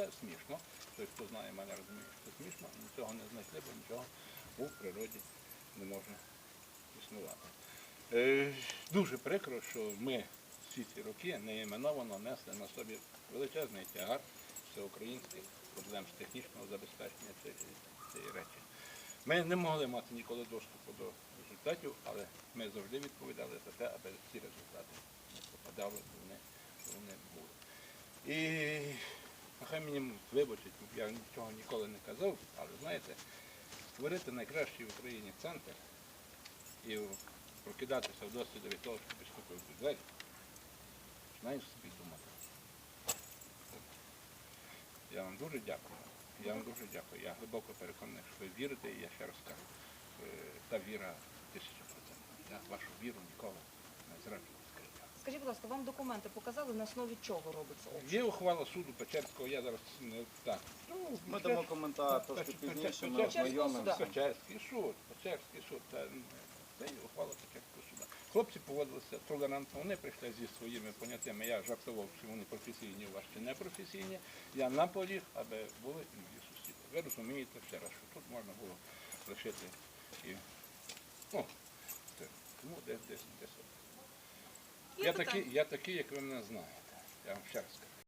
це смішно. Той, хто знає мене, розуміє, що це смішно, нічого не знайшли, бо нічого у природі не може існувати. Е, дуже прикро, що ми всі ці роки неіменовано несли на собі величезний тягар всеукраїнських проблем з технічного забезпечення цієї, речі. Ми не могли мати ніколи доступу до результатів, але ми завжди відповідали за те, аби ці результати не попадали, вони були. І нехай мені вибачить, я нічого ніколи не казав, але знаєте, створити найкращий в Україні центр і прокидатися в досвіду від того, що підстукують у двері, знаєш собі думати. Я вам дуже дякую. Я вам дуже дякую. Я глибоко переконаний, що ви вірите, і я ще раз кажу, е, та віра тисяча процентів. Я вашу віру ніколи ласка, вам документи показали, на основі чого робиться обшук? Є ухвала суду Печерського, я зараз не так. Ну, Ми дамо коментар трошки пізніше, ми ознайомимося. Печерський суд, Печерський суд, це, це є ухвала Печерського суду. Хлопці поводилися толерантно, вони прийшли зі своїми поняттями. Я жартував, що вони професійні, у вас чи не професійні. Я наполіг, аби були і мої сусіди. Ви розумієте ще раз, що тут можна було лишити і ну, тому десь десь десь. Я такий, я такий, як ви мене знаєте. Я вам ще раз скажу.